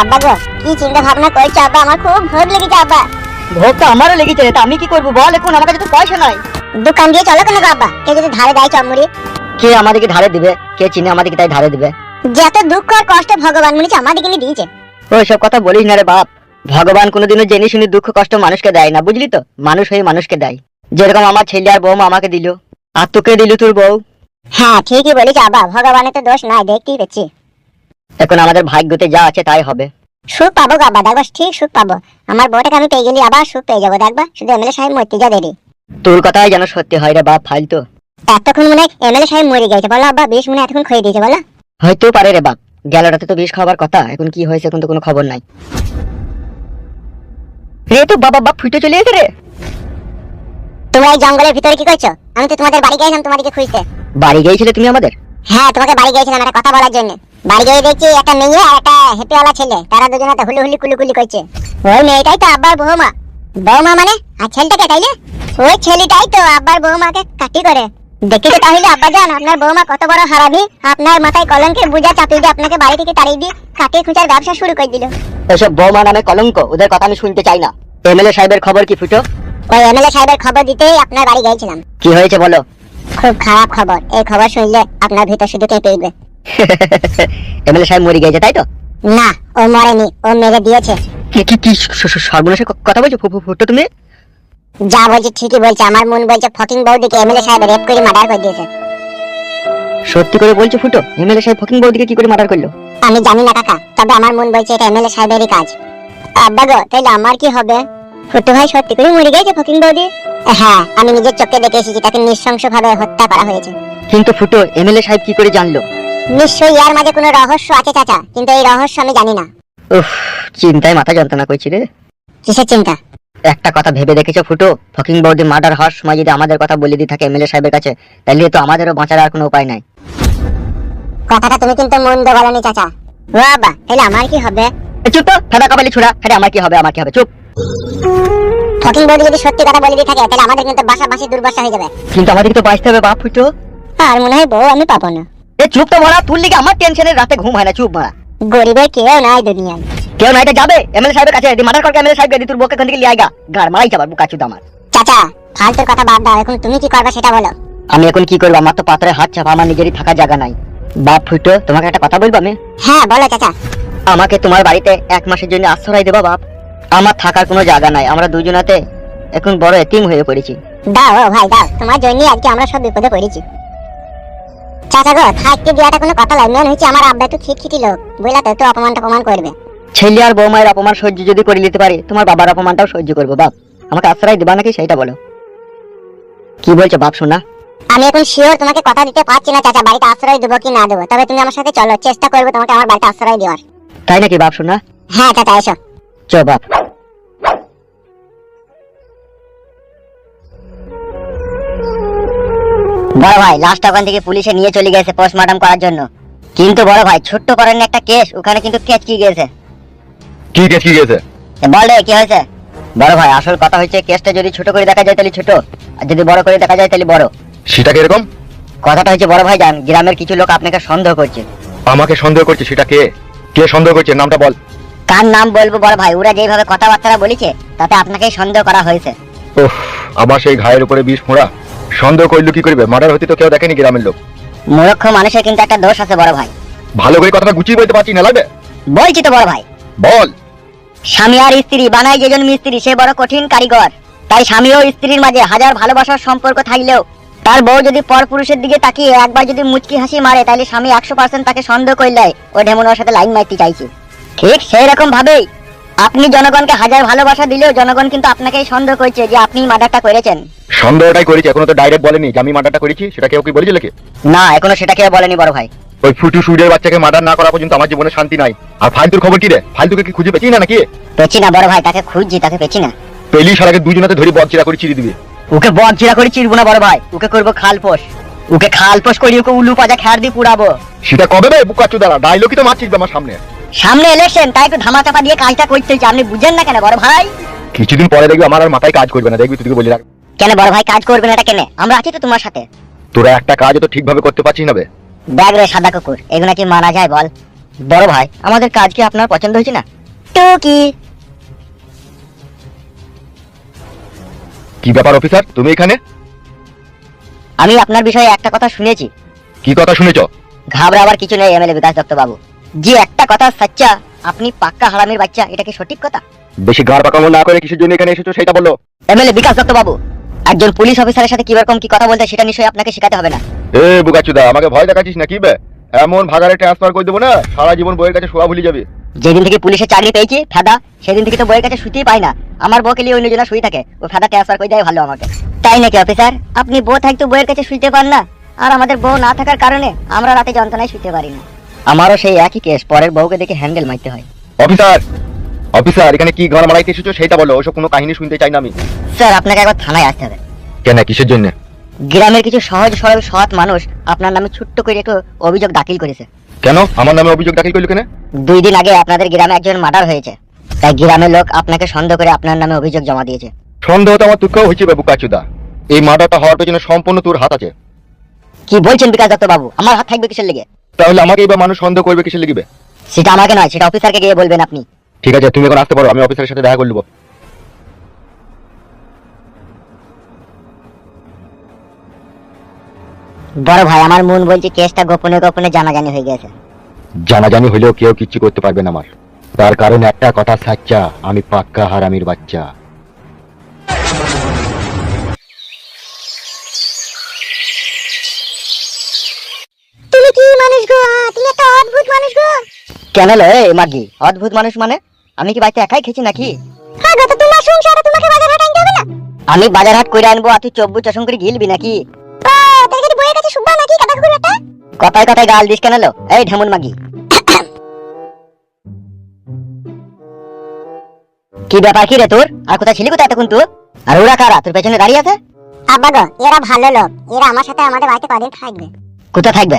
আব্বা গো কি চিন্তা ভাবনা করছ আব্বা? আমার খুব ভোগ লেগেছে আব্বা। ভোগ তো আমারও লেগেছে তা আমি কি করব বল এখন আমার কাছে তো পয়সা নাই। দোকান দিয়ে চলো কেন আব্বা? কে যদি ধারে দেয় চমড়ি। কে আমাদেরকে ধারে দিবে? কে চিনে আমাদেরকে তাই ধারে দিবে? যত দুঃখ আর কষ্ট ভগবান মনে হচ্ছে আমাদেরকে নিয়ে দিয়েছে। ওইসব কথা বলিস না রে বাপ। ভগবান কোনোদিনও জেনে শুনে দুঃখ কষ্ট মানুষকে দেয় না বুঝলি তো? মানুষ হয়ে মানুষকে দেয়। যেরকম আমার ছেলে আর বৌমা আমাকে দিল আর তোকে দিল তোর বউ। হ্যাঁ ঠিকই বলেছি আব্বা ভগবানের তো দোষ নাই দেখতেই পেয়েছি এখন আমাদের ভাগ্যতে যা আছে তাই হবে। সুখ পাবো গো আব্বা দেখবা ঠিক সুখ পাবো। আমার বউটাকে আমি পেয়ে গেলি আবার সুখ পেয়ে যাব দেখবা শুধু এমএলএ সাহেব মরতে যা দেরি তোর কথাই যেন সত্যি হয় রে বাপ ফালতু। এতক্ষণ মনে হয় এমএলএ সাহেব মরে গেছে বলো আব্বা বেশ মনে এতক্ষণ খেয়ে দিয়েছে বলো। হয়তো পারে রে বাপ গেলটাতে তো বিষ খাবার কথা এখন কি হয়েছে এখন তো কোনো খবর নাই। রে তো বাবা বাপ ফুটে চলে গেছে রে। তোমরা এই জঙ্গলের ভিতরে কি করছ? আমি তো তোমাদের বাড়ি গেছিলাম তোমাদেরকে খুঁজতে। বাড়ি গিয়েছিলে তুমি আমাদের? হ্যাঁ তোমাকে বাড়ি গিয়েছিলাম একটা কথা বলার জন্য। বাড়ি গিয়ে দেখছি একটা মেয়ে আর একটা হেপিওয়ালা ছেলে। তারা দুজনে তো হুলি হুলি কুলুকুলি করছে। ওই মেয়েটাই তো আব্বার বৌমা। বৌমা মানে? আর ছেলেটাকে তাইলে ওই ছেলেটাই তো আব্বার বৌমাকে কাটি করে। দেখি তো তাহলে আব্বা জান আপনার বৌমা কত বড় হারামি। আপনার মাথায় কলঙ্কের বুঝা চাপিয়ে দিয়ে আপনাকে বাড়ি থেকে তাড়িয়ে দিয়ে কাটিয়ে খুঁচার ব্যবসা শুরু করে দিল। এসব বৌমা নামে কলঙ্ক ওদের কথা আমি শুনতে চাই না। এমএলএ সাহেবের খবর কি ফুটো? ওই এমএলএ সাহেবের খবর দিতেই আপনার বাড়ি গিয়েছিলাম। কি হয়েছে বলো? খুব খারাপ খবর। এই খবর শুনলে আপনার ভিতর শুধু কেঁপে উঠবে। এমএলএ সাহেব মরে গিয়েছে তাই তো? না ও মরেনি ও মেরে দিয়েছে। কি কি কি সর্বনাশের কথা বলছো ফুটো তুমি? যা বলছি ঠিকই বলছে আমার মন বলছে ফকিং বৌদিকে এমএলএ সাহেব রেপ করে মার্ডার করে দিয়েছে। সত্যি করে বলছো ফুটো? এমএলএ সাহেব ফকিং বৌদিকে কি করে মার্ডার করল? আমি জানি না কাকা তবে আমার মন বলছে এটা এমএলএ সাহেবেরই কাজ। আব্বা গো তাহলে আমার কি হবে? ফুটু ভাই সত্যি করে মরে গেছে ফকিং বৌদি? হ্যাঁ আমি নিজের চোখে দেখে এসেছি তাকে নৃশংসভাবে হত্যা করা হয়েছে। কিন্তু ফুটো এমএলএ সাহেব কি করে জানলো? নিশ্চয়ই এর মাঝে কোনো রহস্য আছে চাচা কিন্তু এই রহস্য আমি জানি না। উফ চিন্তায় মাথা যন্ত্রণা করছি রে। কিসের চিন্তা? একটা কথা ভেবে দেখেছ ফুটো? ফকিং বৌদি মার্ডার হওয়ার সময় যদি আমাদের কথা বলে দিয়ে থাকে এমএলএ সাহেবের কাছে তাহলে তো আমাদেরও বাঁচার আর কোনো উপায় নাই। কথাটা তুমি কিন্তু মন্দ বলনি চাচা। ও বাবা তাহলে আমার কি হবে? চুপ তো ফেদা কপালি ছুড়া আমার কি হবে আমার কি হবে? চুপ। ফকিং বৌদি যদি সত্যি কথা বলে দিয়ে থাকে তাহলে আমাদের কিন্তু বাসা বাসি দুর্বাসা হয়ে যাবে। কিন্তু আমাদেরকে তো বাঁচতে হবে বাপ ফুটো। আর মনে হয় বউ আমি পাবো না। এ চুপ তো মারা লিগে আমার রাতে ঘুম হয় না চুপ মারা। গরিবের কেউ নাই দুনিয়ায়। কেউ না এটা যাবে? এমএলএ সাহেবের কাছে মার্ডার করকে এমএলএ সাহেব তোর বউকে এখান থেকে লিয়ে আইগা গার মারাই যাবার বুকা চুদ আমার। চাচা ফালতুর কথা বাদ দাও এখন তুমি কি করবে সেটা বলো। আমি এখন কি করব? আমার তো পাত্রে হাত চাপা আমার নিজেরই থাকার জায়গা নাই। বাপ ফুটো তোমাকে একটা কথা বলব আমি? হ্যাঁ বলো চাচা। আমাকে তোমার বাড়িতে এক মাসের জন্য আশ্রয় দেবো বাপ। আমার থাকার কোনো জায়গা নাই। আমরা দুজনাতে এখন বড় এতিম হয়ে পড়েছি। দাও ও ভাই দাও। তোমার জন্য আজকে আমরা সব বিপদে পড়েছি। চাচা গো থাকতে দেওয়াটা কোনো কথা নয় মেন হচ্ছে আমার আব্বা একটু খিটখিটি লোক। বুঝলা তো একটু অপমান টপমান করবে। ছেলে আর বৌমায়ের অপমান সহ্য যদি করে নিতে পারি তোমার বাবার অপমানটাও সহ্য করব বাপ। আমাকে আশ্রয় দেবা নাকি সেইটা বলো। কি বলছো বাপ শোনা? আমি এখন শিওর তোমাকে কথা দিতে পারছি না চাচা। বাড়িতে আশ্রয় দেবো কি না দেবো? তবে তুমি আমার সাথে চলো। চেষ্টা করব তোমাকে আমার বাড়িতে আশ্রয় দেওয়ার। তাই নাকি বাপ শোনা? হ্যাঁ চাচা এসো। চ বাপ। বড় ভাই লাস্ট ওখান থেকে পুলিশে নিয়ে চলে গেছে পোস্টমর্টম করার জন্য। কিন্তু বড় ভাই ছোট্ট করেন একটা কেস ওখানে কিন্তু কেচকি গেছে? কি কেস কি গেছে? বল রে কি হয়েছে? বড় ভাই আসল কথা হচ্ছে কেসটা যদি ছোট করে দেখা যায় তাহলে ছোট আর যদি বড় করে দেখা যায় তাহলে বড়। সেটা কীরকম কথাটা হচ্ছে বড় ভাই জান গ্রামের কিছু লোক আপনাকে সন্দেহ করছে। আমাকে সন্দেহ করছে সেটা কে? কে সন্দেহ করছে? নামটা বল। কার নাম বলব বড় ভাই? ওরা যেভাবে কথাবার্তা বলেছে তাতে আপনাকেই সন্দেহ করা হয়েছে। ওহ আবার সেই ঘায়ের উপরে বিষ ফোঁড়া সন্দেহ করল কি করবে? মার্ডার হতে তো কেউ দেখেনি গ্রামের লোক। মূর্খ মানুষের কিন্তু একটা দোষ আছে বড় ভাই। ভালো করে কথাটা গুছিয়ে বলতে পারছি না লাগবে? বলছি তো বড় ভাই। বল। স্বামী আর স্ত্রী বানায় যেজন মিস্ত্রি সে বড় কঠিন কারিগর। তাই স্বামী ও স্ত্রীর মাঝে হাজার ভালোবাসার সম্পর্ক থাকলেও তার বউ যদি পর পুরুষের দিকে তাকিয়ে একবার যদি মুচকি হাসি মারে তাহলে স্বামী একশো পার্সেন্ট তাকে সন্দেহ করলে ও ঢেমন ওর সাথে লাইন মারতে চাইছে। ঠিক সেই রকম ভাবেই আপনি জনগণকে হাজার ভালোবাসা দিলেও জনগণ কিন্তু আপনাকেই সন্দেহ করছে যে আপনি মার্ডারটা করেছেন। সন্দেহটাই করেছি এখনও তো ডাইরেক্ট বলেনি যে আমি মার্ডারটা করেছি সেটা কেউ কি বলেছিল কি? না এখনও সেটা কেউ বলেনি বড় ভাই। ওই ফুটু সুরের বাচ্চাকে মার্ডার না করা পর্যন্ত আমার জীবনে শান্তি নাই। আর ফালতুর খবর কি রে? ফালতুকে কি খুঁজে পেছি না নাকি? পেছি না বড় ভাই তাকে খুঁজছি তাকে পেছি না। পেলি সারাকে দুজনাতে ধরে বকচিরা করে চিড়ি দিবি। ওকে বজ্জিরা করে চিরবো না বড় ভাই ওকে করব খালপোষ ওকে খালপোষ করি ওকে উলু পাজা খ্যার দিয়ে পুড়াবো। সেটা কবে রে বুকা চুদারা ডাইলগই তো মারছিস আমার সামনে। সামনে ইলেকশন তাই একটু ধামা চাপা দিয়ে কাজটা করতে হচ্ছে আপনি বুঝেন না কেন বড় ভাই? কিছুদিন পরে দেখবি আমার আর মাথায় কাজ করবে না। দেখবি তুই বলে রাখ। কেন বড় ভাই কাজ করবেন এটা কেন? আমরা আছি তো তোমার সাথে। তোরা একটা কাজ তো ঠিকভাবে করতে পারছিস না বে। দেখ রে সাদা কুকুর এগুলো কি মানা যায় বল? বড় ভাই আমাদের কাজ কি আপনার পছন্দ হয়েছে না? টুকি। কি ব্যাপার অফিসার? তুমি এখানে? আমি আপনার বিষয়ে একটা কথা শুনেছি। কি কথা শুনেছ? ঘাবড়াবার কিছু নেই এমএলএ বিকাশ দত্ত বাবু যে একটা কথা সাচ্চা আপনি পাক্কা হারামির বাচ্চা এটা কি সঠিক কথা? বেশি গাড় পাকামো না করে কিসের জন্য এখানে এসেছ সেটা বলো। এমএলএ বিকাশ দত্ত বাবু একজন পুলিশ অফিসারের সাথে কি রকম কি কথা বলতে সেটা নিশ্চয়ই আপনাকে শেখাতে হবে না। এ বুকাচুদা আমাকে ভয় দেখাচ্ছিস না কি বে? এমন ভাগারে ট্রান্সফার করে দেবো না সারা জীবন বইয়ের কাছে শোয়া ভুলে যাবে। যেদিন থেকে পুলিশের চাকরি পেয়েছি ফেদা সেদিন থেকে তো বইয়ের কাছে শুতেই পাই না। আমার বউকে নিয়ে অন্য জনা শুয়ে থাকে ও ফেদা ট্রান্সফার করে দেয় ভালো আমাকে। তাই নাকি অফিসার? আপনি বউ থাকতো বইয়ের কাছে শুইতে পান না? আর আমাদের বউ না থাকার কারণে আমরা রাতে যন্ত্রণায় শুতে পারি না। আমারও সেই একই কেস পরের বউকে দেখে হ্যান্ডেল মারতে হয়। অফিসার! অফিসার এখানে কি গান মারাইতে এসেছ? সেটা বলো ওসব কোনো কাহিনী শুনতে চাই না আমি। স্যার আপনাকে একবার থানায় আসতে হবে। কেন কিসের জন্য? গ্রামের কিছু সহজ সরল সৎ মানুষ আপনার নামে ছোট্ট করে একটু অভিযোগ দাখিল করেছে। কেন? আমার নামে অভিযোগ দাখিল করল কেন? দুই দিন আগে আপনাদের গ্রামে একজন মার্ডার হয়েছে। তাই গ্রামের লোক আপনাকে সন্দেহ করে আপনার নামে অভিযোগ জমা দিয়েছে। সন্দেহ তো আমার দুঃখ হয়েছে বাবু কাচুদা। এই মার্ডারটা হওয়ার পেছনে সম্পূর্ণ তোর হাত আছে। কি বলছেন বিকাশ দত্ত বাবু? আমার হাত থাকবে কিসের লেগে? তাহলে আমাকে এবার মানুষ সন্দেহ করবে কিসে লিখবে সেটা আমাকে নয় সেটা অফিসারকে গিয়ে বলবেন আপনি। ঠিক আছে তুমি এখন আসতে পারো আমি অফিসারের সাথে দেখা করে নেব। বড় ভাই আমার মন বলছে কেসটা গোপনে গোপনে জানাজানি হয়ে গেছে। জানাজানি হলেও কেউ কিচ্ছু করতে পারবে না আমার। তার কারণ একটা কথা সাচ্চা আমি পাক্কা হারামির বাচ্চা। মানুষ গো তুমি একটা অদ্ভুত মানুষ গো। কেন লো মাগি? অদ্ভুত মানুষ মানে? আমি কি বাড়িতে একাই খেছি নাকি? হ্যাঁ গো তো তোমার সংসারে তোমাকে বাজার হাট আনতে হবে না? আমি বাজার হাট করে আনব আর তুই চব্বু চশম করে গিলবি নাকি? তোর কি বইয়ের কাছে শুভা নাকি একটা? কথায় কথায় গাল দিস কেন লো? এই ঢেমুন মাগি। কি ব্যাপার কি রে তোর? আর কোথায় ছিলি কোথায় এতক্ষণ তুই? আর ওরা কারা? তোর পেছনে দাঁড়িয়ে আছে? আব্বা গো এরা ভালো লোক। এরা আমার সাথে আমাদের বাড়িতে কদিন থাকবে। কোথায় থাকবে?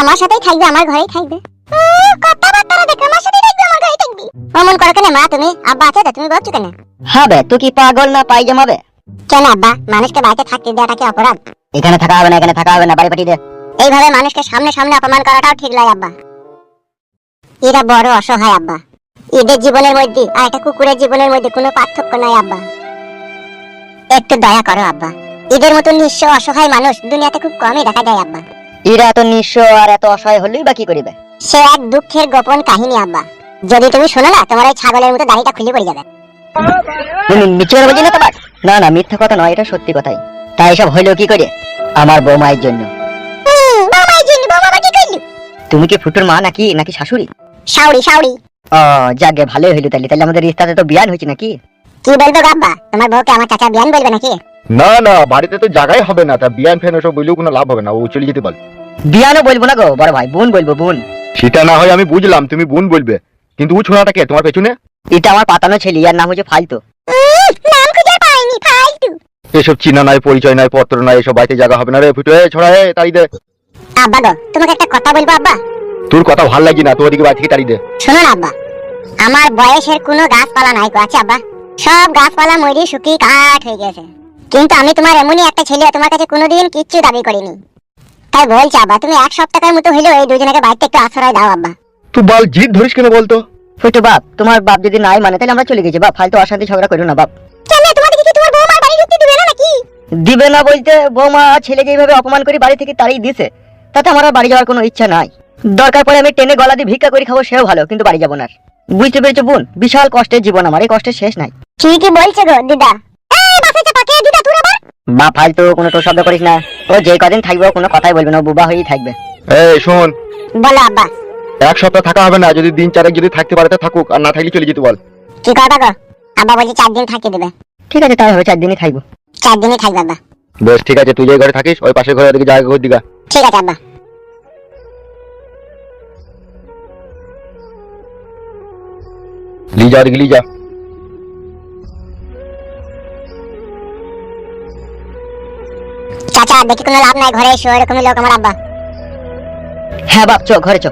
আমার সাথেই থাকবে আমার ঘরেই থাকবে। উম, কথাবার্তারা দেখে আমার সাথেই থাকবে আমার ঘরেই থাকবি। অমন করো কেন মা তুমি? আব্বা আছে তো তুমি বলছো কেন? হবে তুই কি পাগল না পাই জমাবে কেন আব্বা? মানুষকে বাড়িতে থাকতে দেওয়াটা কি অপরাধ? এখানে থাকা হবে না এখানে থাকা হবে না বাড়ি পাঠিয়ে দে। এইভাবে মানুষকে সামনে সামনে অপমান করাটাও ঠিক নয় আব্বা। এরা বড় অসহায় আব্বা। এদের জীবনের মধ্যে আর একটা কুকুরের জীবনের মধ্যে কোনো পার্থক্য নাই আব্বা। একটু দয়া করো আব্বা। এদের মতো নিঃস্ব অসহায় মানুষ দুনিয়াতে খুব কমই দেখা যায় আব্বা। এরা এত নিঃস্ব আর এত অসহায় হলেই বা কি করিবে? সে এক দুঃখের গোপন কাহিনী আব্বা। যদি তুমি শোনো না তোমার এই ছাগলের মতো দাড়িটা খুলে পড়ে যাবে। মিথ্যে বলছি না তোমার? না না মিথ্যা কথা নয় এটা সত্যি কথাই। তাই এসব হইল কি করে? আমার বৌমায়ের জন্য। তুমি কি ফুটুর মা নাকি নাকি শাশুড়ি? শাউরি শাউরি ও যাকে ভালোই হইল তাহলে তাহলে আমাদের রিস্তাতে তো বিয়ান হয়েছে নাকি? কি বলব গো আব্বা? তোমার বউকে আমার চাচা বিয়ান বলবে নাকি? না না বাড়িতে তো জায়গাই হবে না। তা বিয়ান ফ্যান ওসব বললেও কোনো লাভ হবে না ও চলে যেতে বল বিয়ানও বলব না গো বড় ভাই বোন বলব বোন। সেটা না হয় আমি বুঝলাম তুমি বোন বলবে। কিন্তু ও ছোড়াটা কে তোমার পেছনে? এটা আমার পাতানো ছেলে আর নাম হচ্ছে ফালতু। নাম খুঁজে পাইনি ফালতু। এসব চিনা নাই পরিচয় নাই পত্র নাই এসব বাড়িতে জায়গা হবে না রে ফুটো এ ছড়া এ তাড়ি দে। আব্বা গো তোমাকে একটা কথা বলব আব্বা? তোর কথা ভালো লাগি না তোর দিকে বাড়ি থেকে তাড়ি দে। শোনো না আব্বা আমার বয়সের কোনো গাছপালা নাই গো আছে আব্বা? সব গাছপালা মরি শুকিয়ে কাঠ হয়ে গেছে। কিন্তু আমি তোমার এমনই একটা ছেলে তোমার কাছে কোনোদিন কিচ্ছু দাবি করিনি। তাই বলছি আব্বা তুমি এক সপ্তাহের মতো হইলেও এই দুজনকে বাড়িতে একটু আশ্রয় দাও আব্বা। তুই বাল জিদ ধরিস কেন বলতো? ফুটু বাপ তোমার বাপ যদি নাই মানে তাহলে আমরা চলে গেছি বাপ। ফালতু অশান্তি ঝগড়া করো না বাপ। কেন তোমাদের কি তোমার বৌমার বাড়ি ঢুকতে দিবে না নাকি? দিবে না বলতে বৌমা ছেলেকে এইভাবে অপমান করে বাড়ি থেকে তাড়িয়ে দিছে তাতে আমার আর বাড়ি যাওয়ার কোনো ইচ্ছা নাই। দরকার পড়ে আমি টেনে গলা দিয়ে ভিক্ষা করে খাব সেও ভালো কিন্তু বাড়ি যাব না বুঝতে পেরেছ বোন? বিশাল কষ্টের জীবন আমার এই কষ্টের শেষ নাই। ঠিকই বলছে গো দিদা। বা ফালতু কোনো তো শব্দ করিস না। ও যে কদিন থাকবে কোনো কথাই বলবে না বুবা হয়েই থাকবে। এই শোন। বলো আব্বা। এক সপ্তাহ থাকা হবে না যদি দিন চারেক যদি থাকতে পারে তা থাকুক আর না থাকলে চলে যেতে বল। কি কথা গো? আব্বা বলছে চার দিন থাকতে দেবে। ঠিক আছে তাই হবে চার দিনই থাকব। চার দিনই থাকবে আব্বা। বেশ ঠিক আছে তুই যে ঘরে থাকিস ওই পাশের ঘরে ওদিকে জায়গা ঘর দিগা। ঠিক আছে আব্বা। লি যা ওদিকে লি দেখি কোনো লাভ নাই, ঘরে এসো, এরকমই লোক আমার আব্বা। হ্যাঁ বাপ, চো, ঘরে চো।